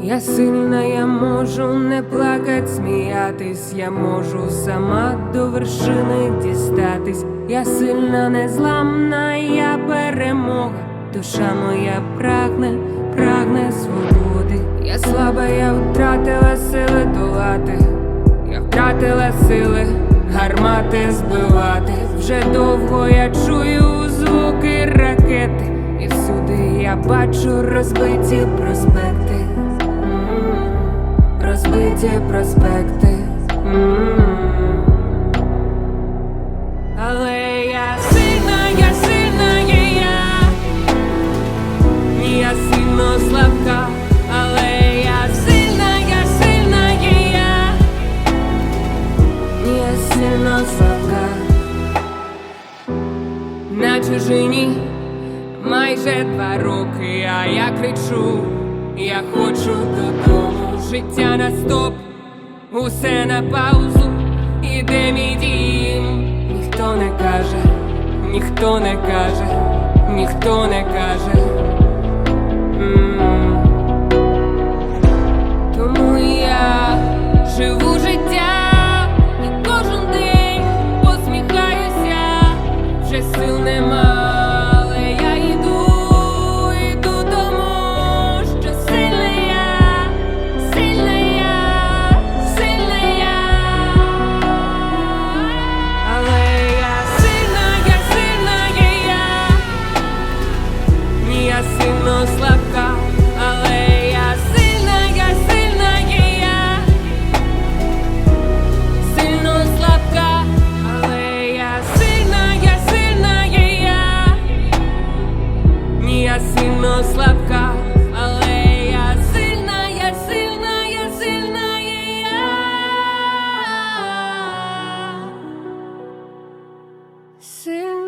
Я сильна, я можу не плакать, сміятись, я можу сама до вершини дістатись. Я сильна, незламна, я перемога. Душа моя прагне, прагне свободи. Я слаба, я втратила сили долати. Я втратила сили гармати збивати. Вже довго я чую звуки ракети, і всюди я бачу розбиті проспекти. Розбиті проспекти. М. Але я сильна, я сильна є я. Я сильно слабка, але я сильна, я сильна є я. Я сильно слабка. На чужині майже два роки, а я кричу, я хочу додому. Життя на стоп, усе на паузу, іде мій дім. Ніхто не каже, ніхто не каже, ніхто не каже. sin